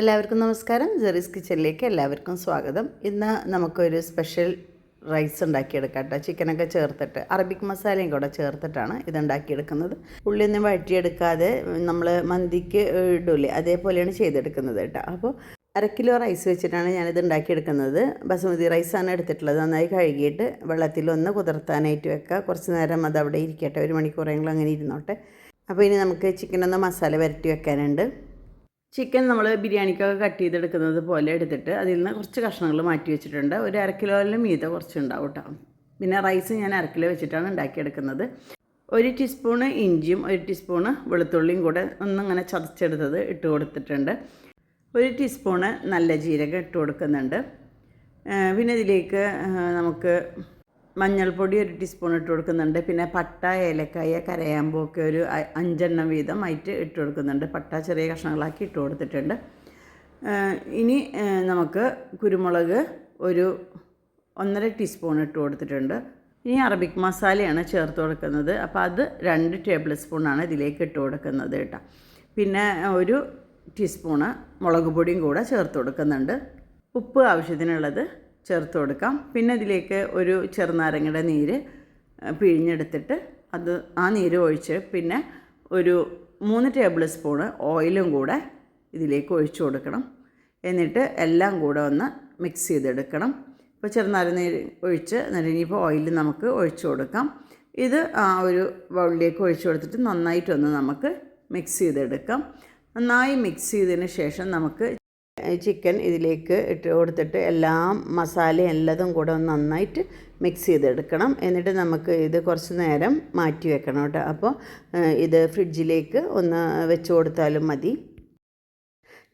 എല്ലാവർക്കും നമസ്കാരം. ജെറീസ് കിച്ചണിലേക്ക് എല്ലാവർക്കും സ്വാഗതം. ഇന്ന് നമുക്കൊരു സ്പെഷ്യൽ റൈസ് ഉണ്ടാക്കിയെടുക്കാം കേട്ടോ ചിക്കനൊക്കെ ചേർത്തിട്ട് അറബിക് മസാലയും കൂടെ ചേർത്തിട്ടാണ് ഇത് ഉണ്ടാക്കിയെടുക്കുന്നത് ഉള്ളിയൊന്നും വഴറ്റിയെടുക്കാതെ നമ്മൾ മന്തിക്ക് ഇടൂലേ. അതേപോലെയാണ് ചെയ്തെടുക്കുന്നത് കേട്ടോ. അപ്പോൾ അര കിലോ റൈസ് വെച്ചിട്ടാണ് ഞാനിത് ഉണ്ടാക്കിയെടുക്കുന്നത്. ബസുമതി റൈസാണ് എടുത്തിട്ടുള്ളത്. നന്നായി കഴുകിയിട്ട് വെള്ളത്തിലൊന്ന് കുതിർത്താനായിട്ട് വെക്കുക. കുറച്ച് നേരം അത് അവിടെ ഇരിക്കട്ടെ. ഒരു മണിക്കൂറെങ്കിലും അങ്ങനെ ഇരുന്നോട്ടെ. അപ്പോൾ ഇനി നമുക്ക് ചിക്കനൊന്ന് മസാല വരട്ടി വെക്കാനുണ്ട്. ചിക്കൻ നമ്മൾ ബിരിയാണിക്കൊക്കെ കട്ട് ചെയ്തെടുക്കുന്നത് പോലെ എടുത്തിട്ട് അതിൽ നിന്ന് കുറച്ച് കഷ്ണങ്ങൾ മാറ്റി വെച്ചിട്ടുണ്ട്. ഒരു അര കിലോയിലും കുറച്ച് ഉണ്ടാവും കേട്ടോ പിന്നെ റൈസ് ഞാൻ അര കിലോ വെച്ചിട്ടാണ് ഉണ്ടാക്കിയെടുക്കുന്നത്. ഒരു ടീസ്പൂണ് ഇഞ്ചിയും ഒരു ടീസ്പൂണ് വെളുത്തുള്ളിയും കൂടെ ഒന്നിങ്ങനെ ചതച്ചെടുത്തത് ഇട്ട് കൊടുത്തിട്ടുണ്ട്. ഒരു ടീസ്പൂണ് നല്ല ജീരകം ഇട്ട് കൊടുക്കുന്നുണ്ട്. പിന്നെ ഇതിലേക്ക് നമുക്ക് മഞ്ഞൾപ്പൊടി ഒരു ടീസ്പൂൺ ഇട്ട് കൊടുക്കുന്നുണ്ട്. പിന്നെ പട്ട ഏലക്കായ കരയാമ്പൊക്കെ ഒരു അഞ്ചെണ്ണം വീതം ആയിട്ട് ഇട്ട് കൊടുക്കുന്നുണ്ട്. പട്ട ചെറിയ കഷ്ണങ്ങളാക്കി ഇട്ട് കൊടുത്തിട്ടുണ്ട്. ഇനി നമുക്ക് കുരുമുളക് ഒരു ഒന്നര ടീസ്പൂൺ ഇട്ട് കൊടുത്തിട്ടുണ്ട്. ഇനി അറബിക് മസാലയാണ് ചേർത്ത് കൊടുക്കുന്നത്. അപ്പോൾ അത് രണ്ട് ടേബിൾ സ്പൂണാണ് ഇതിലേക്ക് ഇട്ട് കൊടുക്കുന്നത് കേട്ടോ. പിന്നെ ഒരു ടീസ്പൂണ് മുളക് പൊടിയും കൂടെ ചേർത്ത് കൊടുക്കുന്നുണ്ട്. ഉപ്പ് ആവശ്യത്തിനുള്ളത് ചേർത്ത് കൊടുക്കാം. പിന്നെ ഇതിലേക്ക് ഒരു ചെറുനാരങ്ങയുടെ നീര് പിഴിഞ്ഞെടുത്തിട്ട് അത് ആ നീര് ഒഴിച്ച് പിന്നെ ഒരു മൂന്ന് ടേബിൾ സ്പൂണ് ഓയിലും കൂടെ ഇതിലേക്ക് ഒഴിച്ചു കൊടുക്കണം. എന്നിട്ട് എല്ലാം കൂടെ ഒന്ന് മിക്സ് ചെയ്തെടുക്കണം. ഇപ്പോൾ ചെറുനാരനീര് ഒഴിച്ച് എന്നിട്ട് ഇനിയിപ്പോൾ ഓയിൽ നമുക്ക് ഒഴിച്ചു കൊടുക്കാം. ഇത് ആ ഒരു ബൗളിലേക്ക് ഒഴിച്ചു കൊടുത്തിട്ട് നന്നായിട്ടൊന്ന് നമുക്ക് മിക്സ് ചെയ്തെടുക്കാം. നന്നായി മിക്സ് ചെയ്തതിന് ശേഷം നമുക്ക് ചിക്കൻ ഇതിലേക്ക് ഇട്ട് കൊടുത്തിട്ട് എല്ലാം മസാലയും എല്ലാതും കൂടെ ഒന്ന് നന്നായിട്ട് മിക്സ് ചെയ്തെടുക്കണം. എന്നിട്ട് നമുക്ക് ഇത് കുറച്ച് നേരം മാറ്റി വെക്കണം കേട്ടോ. അപ്പോൾ ഇത് ഫ്രിഡ്ജിലേക്ക് ഒന്ന് വെച്ച് കൊടുത്താലും മതി.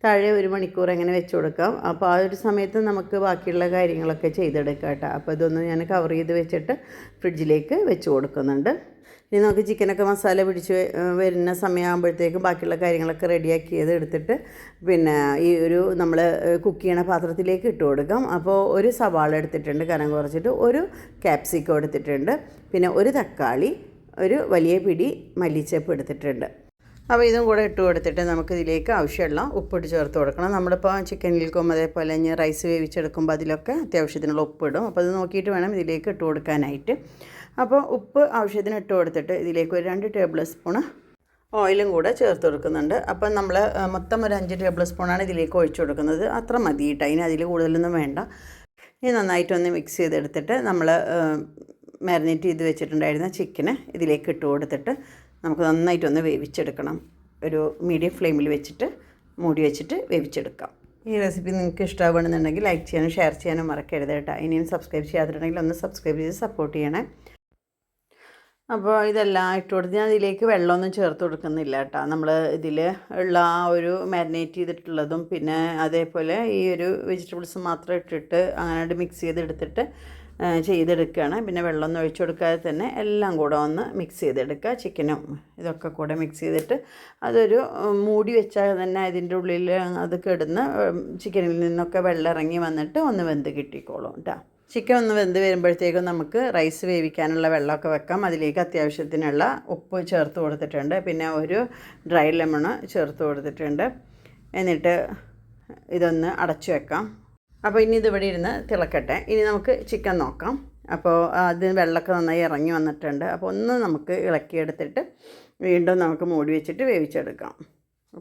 താഴെ ഒരു മണിക്കൂർ അങ്ങനെ വെച്ച് കൊടുക്കാം. അപ്പോൾ ആ ഒരു സമയത്ത് നമുക്ക് ബാക്കിയുള്ള കാര്യങ്ങളൊക്കെ ചെയ്തെടുക്കാം കേട്ടോ. അപ്പോൾ ഇതൊന്ന് ഞാൻ കവർ ചെയ്ത് വെച്ചിട്ട് ഫ്രിഡ്ജിലേക്ക് വെച്ച് കൊടുക്കുന്നുണ്ട്. ഇനി നമുക്ക് ചിക്കനൊക്കെ മസാല പിടിച്ച് വരുന്ന സമയമാകുമ്പോഴത്തേക്കും ബാക്കിയുള്ള കാര്യങ്ങളൊക്കെ റെഡിയാക്കിയത് എടുത്തിട്ട് പിന്നെ ഈ ഒരു നമ്മൾ കുക്ക് ചെയ്യണ പാത്രത്തിലേക്ക് ഇട്ട് കൊടുക്കാം. അപ്പോൾ ഒരു സവാള എടുത്തിട്ടുണ്ട് കനം കുറച്ചിട്ട് ഒരു ക്യാപ്സിക്കം എടുത്തിട്ടുണ്ട്. പിന്നെ ഒരു തക്കാളി ഒരു വലിയ പിടി മല്ലിച്ചപ്പ് എടുത്തിട്ടുണ്ട്. അപ്പോൾ ഇതും കൂടെ ഇട്ട് കൊടുത്തിട്ട് നമുക്ക് ഇതിലേക്ക് ആവശ്യമുള്ള ഉപ്പിട്ട് ചേർത്ത് കൊടുക്കണം. നമ്മളിപ്പോൾ ചിക്കനിൽക്കും അതേപോലെ ഇനി റൈസ് വേവിച്ചെടുക്കുമ്പോൾ അതിലൊക്കെ അത്യാവശ്യത്തിനുള്ള ഉപ്പിടും അപ്പോൾ അത് നോക്കിയിട്ട് വേണം ഇതിലേക്ക് ഇട്ട് കൊടുക്കാനായിട്ട്. അപ്പോൾ ഉപ്പ് ആവശ്യത്തിന് ഇട്ട് കൊടുത്തിട്ട് ഇതിലേക്ക് ഒരു രണ്ട് ടേബിൾ സ്പൂണ് ഓയിലും കൂടെ ചേർത്ത് കൊടുക്കുന്നുണ്ട്. അപ്പം നമ്മൾ മൊത്തം ഒരു അഞ്ച് ടേബിൾ സ്പൂണാണ് ഇതിലേക്ക് ഒഴിച്ചു കൊടുക്കുന്നത്. അത്ര മതി കേട്ടോ അതിന് അതിൽ കൂടുതലൊന്നും വേണ്ട. ഇനി നന്നായിട്ടൊന്ന് മിക്സ് ചെയ്തെടുത്തിട്ട് നമ്മൾ മാരിനേറ്റ് ചെയ്ത് വെച്ചിട്ടുണ്ടായിരുന്ന ചിക്കന് ഇതിലേക്ക് ഇട്ട് കൊടുത്തിട്ട് നമുക്ക് നന്നായിട്ടൊന്ന് വേവിച്ചെടുക്കണം. ഒരു മീഡിയം ഫ്ലെയിമിൽ വെച്ചിട്ട് മൂടി വെച്ചിട്ട് വേവിച്ചെടുക്കാം. ഈ റെസിപ്പി നിങ്ങൾക്ക് ഇഷ്ടമാവുകയാണെന്നുണ്ടെങ്കിൽ ലൈക്ക് ചെയ്യാനും ഷെയർ ചെയ്യാനും മറക്കരുത് കേട്ടോ. ഇനിയും സബ്സ്ക്രൈബ് ചെയ്യാത്തിട്ടുണ്ടെങ്കിൽ ഒന്ന് സബ്സ്ക്രൈബ് ചെയ്ത് സപ്പോർട്ട് ചെയ്യണേ. അപ്പോൾ ഇതെല്ലാം ഇട്ട് കൊടുത്ത് ഞാൻ ഇതിലേക്ക് വെള്ളമൊന്നും ചേർത്ത് കൊടുക്കുന്നില്ല കേട്ടോ. നമ്മൾ ഇതിൽ ഉള്ള ആ ഒരു മാരിനേറ്റ് ചെയ്തിട്ടുള്ളതും പിന്നെ അതേപോലെ ഈ ഒരു വെജിറ്റബിൾസ് മാത്രം ഇട്ടിട്ട് അങ്ങനെ മിക്സ് ചെയ്തെടുത്തിട്ട് ചെയ്തെടുക്കുകയാണ്. പിന്നെ വെള്ളമൊന്നും ഒഴിച്ചു കൊടുക്കാതെ തന്നെ എല്ലാം കൂടെ ഒന്ന് മിക്സ് ചെയ്തെടുക്കുക. ചിക്കനും ഇതൊക്കെ കൂടെ മിക്സ് ചെയ്തിട്ട് അതൊരു മൂടി വെച്ചാൽ തന്നെ അതിന്റെ ഉള്ളിൽ അത് കിടന്ന് ചിക്കനിൽ നിന്നൊക്കെ വെള്ളം ഇറങ്ങി വന്നിട്ട് ഒന്ന് വെന്ത് കിട്ടിക്കോളും കേട്ടോ ചിക്കൻ ഒന്ന് വെന്ത് വരുമ്പോഴത്തേക്കും നമുക്ക് റൈസ് വേവിക്കാനുള്ള വെള്ളമൊക്കെ വെക്കാം. അതിലേക്ക് അത്യാവശ്യത്തിനുള്ള ഉപ്പ് ചേർത്ത് കൊടുത്തിട്ടുണ്ട്. പിന്നെ ഒരു ഡ്രൈ ലെമൺ ചേർത്ത് കൊടുത്തിട്ടുണ്ട്. എന്നിട്ട് ഇതൊന്ന് അടച്ചു വെക്കാം. അപ്പോൾ ഇനി ഇതിവിടെ ഇരുന്ന് തിളക്കട്ടെ. ഇനി നമുക്ക് ചിക്കൻ നോക്കാം. അപ്പോൾ അത് വെള്ളമൊക്കെ നന്നായി ഇറങ്ങി വന്നിട്ടുണ്ട്. അപ്പോൾ ഒന്ന് നമുക്ക് ഇളക്കിയെടുത്തിട്ട് വീണ്ടും നമുക്ക് മൂടി വെച്ചിട്ട് വേവിച്ചെടുക്കാം.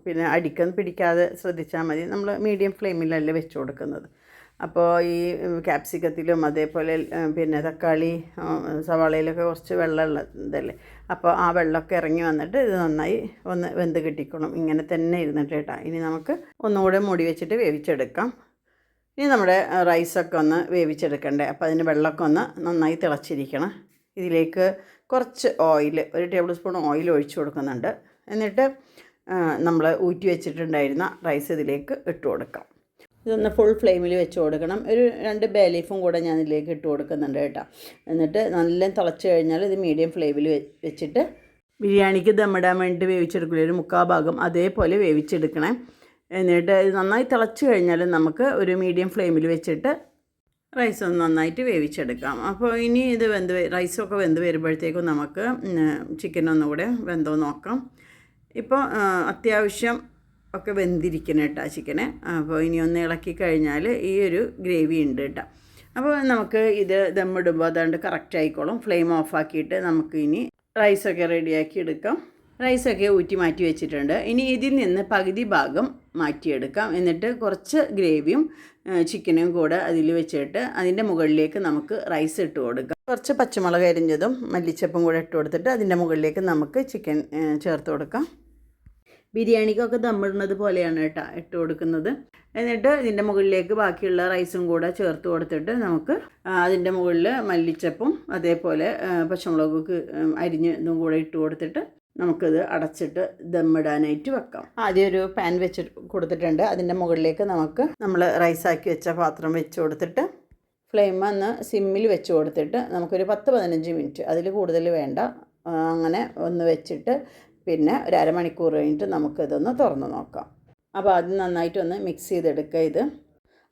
പിന്നെ അടിക്കൊന്നും പിടിക്കാതെ ശ്രദ്ധിച്ചാൽ മതി. നമ്മൾ മീഡിയം ഫ്ലെയിമിലല്ലേ വെച്ച് കൊടുക്കുന്നത്. അപ്പോൾ ഈ ക്യാപ്സിക്കത്തിലും അതേപോലെ പിന്നെ തക്കാളി സവാളയിലൊക്കെ കുറച്ച് വെള്ളമുള്ള ഇതല്ലേ അപ്പോൾ ആ വെള്ളമൊക്കെ ഇറങ്ങി വന്നിട്ട് ഇത് നന്നായി ഒന്ന് വെന്ത് കിട്ടിക്കണം ഇങ്ങനെ തന്നെ ഇരുന്നിട്ട് കേട്ടോ ഇനി നമുക്ക് ഒന്നുകൂടെ മൂടി വെച്ചിട്ട് വേവിച്ചെടുക്കാം. ഇനി നമ്മുടെ റൈസൊക്കെ ഒന്ന് വേവിച്ചെടുക്കണ്ടേ. അപ്പോൾ അതിന് വെള്ളമൊക്കെ ഒന്ന് നന്നായി തിളച്ചിരിക്കണം. ഇതിലേക്ക് കുറച്ച് ഓയിൽ ഒരു ടേബിൾ സ്പൂൺ ഓയിൽ ഒഴിച്ചു കൊടുക്കുന്നുണ്ട്. എന്നിട്ട് നമ്മൾ ഊറ്റി വെച്ചിട്ടുണ്ടായിരുന്ന റൈസ് ഇതിലേക്ക് ഇട്ട് കൊടുക്കാം. ഇതൊന്ന് ഫുൾ ഫ്ലെയിമിൽ വെച്ച് കൊടുക്കണം. ഒരു രണ്ട് ബേ ലീഫും കൂടെ ഞാൻ ഇതിലേക്ക് ഇട്ട് കൊടുക്കുന്നുണ്ട് കേട്ടോ. എന്നിട്ട് നല്ല തിളച്ച് കഴിഞ്ഞാൽ ഇത് മീഡിയം ഫ്ലെയിമിൽ വെച്ചിട്ട് ബിരിയാണിക്ക് ദമ്മിടാൻ വേണ്ടി വേവിച്ചെടുക്കില്ല ഒരു മുക്കാൽ ഭാഗം അതേപോലെ വേവിച്ചെടുക്കണേ. എന്നിട്ട് ഇത് നന്നായി തിളച്ച് കഴിഞ്ഞാൽ നമുക്ക് ഒരു മീഡിയം ഫ്ലെയിമിൽ വെച്ചിട്ട് റൈസ് ഒന്ന് നന്നായിട്ട് വേവിച്ചെടുക്കാം. അപ്പോൾ ഇനി ഇത് വെന്ത് റൈസൊക്കെ വെന്ത് വരുമ്പോഴത്തേക്കും നമുക്ക് ചിക്കൻ ഒന്നുകൂടെ വെന്തോ നോക്കാം. ഇപ്പോൾ അത്യാവശ്യം ഒക്കെ വെന്തിരിക്കണം കേട്ടോ ചിക്കന് അപ്പോൾ ഇനി ഒന്ന് ഇളക്കി കഴിഞ്ഞാൽ ഈ ഒരു ഗ്രേവി ഉണ്ട് കേട്ടോ അപ്പോൾ നമുക്ക് ഇത് ദമ്മിടുമ്പോൾ അതുകൊണ്ട് കറക്റ്റ് ആയിക്കോളും. ഫ്ലെയിം ഓഫ് ആക്കിയിട്ട് നമുക്ക് ഇനി റൈസൊക്കെ റെഡിയാക്കി എടുക്കാം. റൈസൊക്കെ ഊറ്റി മാറ്റി വെച്ചിട്ടുണ്ട്. ഇനി ഇതിൽ നിന്ന് പകുതി ഭാഗം മാറ്റിയെടുക്കാം. എന്നിട്ട് കുറച്ച് ഗ്രേവിയും ചിക്കനും കൂടെ അതിൽ വെച്ചിട്ട് അതിന്റെ മുകളിലേക്ക് നമുക്ക് റൈസ് ഇട്ട് കൊടുക്കാം. കുറച്ച് പച്ചമുളക് അരിഞ്ഞതും മല്ലിച്ചപ്പും കൂടെ ഇട്ട് കൊടുത്തിട്ട് അതിന്റെ മുകളിലേക്ക് നമുക്ക് ചിക്കൻ ചേർത്ത് കൊടുക്കാം. ബിരിയാണിക്കൊക്കെ ദമ്മിടുന്നത് പോലെയാണ് കേട്ടോ ഇട്ട് കൊടുക്കുന്നത്. എന്നിട്ട് ഇതിന്റെ മുകളിലേക്ക് ബാക്കിയുള്ള റൈസും കൂടെ ചേർത്ത് കൊടുത്തിട്ട് നമുക്ക് അതിന്റെ മുകളിൽ മല്ലിച്ചപ്പും അതേപോലെ പച്ചമുളകൊക്കെ അരിഞ്ഞതും കൂടെ ഇട്ട് കൊടുത്തിട്ട് നമുക്കിത് അടച്ചിട്ട് ദമ്മിടാനായിട്ട് വെക്കാം. ആദ്യം ഒരു പാൻ വെച്ച് കൊടുത്തിട്ടുണ്ട്. അതിന്റെ മുകളിലേക്ക് നമുക്ക് നമ്മൾ റൈസാക്കി വെച്ച പാത്രം വെച്ച് കൊടുത്തിട്ട് ഫ്ലെയിം ഒന്ന് സിമ്മിൽ വെച്ച് കൊടുത്തിട്ട് നമുക്കൊരു പത്ത് പതിനഞ്ച് മിനിറ്റ് അതിൽ കൂടുതൽ വേണ്ട. അങ്ങനെ ഒന്ന് വെച്ചിട്ട് പിന്നെ ഒരു അരമണിക്കൂർ കഴിഞ്ഞിട്ട് നമുക്കിതൊന്ന് തുറന്ന് നോക്കാം. അപ്പോൾ അത് നന്നായിട്ടൊന്ന് മിക്സ് ചെയ്തെടുക്കുക ഇത്.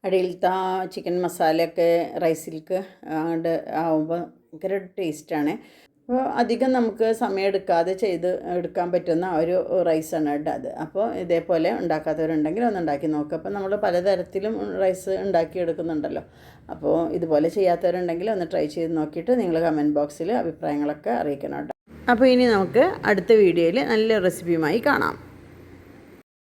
അടിയിലത്തെ ആ ചിക്കൻ മസാലയൊക്കെ റൈസിലേക്ക് അങ്ങോട്ട് ആവുമ്പോൾ ഭയങ്കര ടേസ്റ്റാണ് അപ്പോൾ അധികം നമുക്ക് സമയമെടുക്കാതെ ചെയ്ത് എടുക്കാൻ പറ്റുന്ന ഒരു റൈസാണ് കേട്ടോ അത്. അപ്പോൾ ഇതേപോലെ ഉണ്ടാക്കാത്തവരുണ്ടെങ്കിൽ ഒന്ന് ഉണ്ടാക്കി നോക്കുക അപ്പോൾ നമ്മൾ പലതരത്തിലും റൈസ് ഉണ്ടാക്കി എടുക്കുന്നുണ്ടല്ലോ അപ്പോൾ ഇതുപോലെ ചെയ്യാത്തവരുണ്ടെങ്കിൽ ഒന്ന് ട്രൈ ചെയ്ത് നോക്കിയിട്ട് നിങ്ങൾ കമന്റ് ബോക്സിൽ അഭിപ്രായങ്ങളൊക്കെ അറിയിക്കണം കേട്ടോ. അപ്പോൾ ഇനി നമുക്ക് അടുത്ത വീഡിയോയിൽ നല്ല റെസിപ്പിയുമായി കാണാം.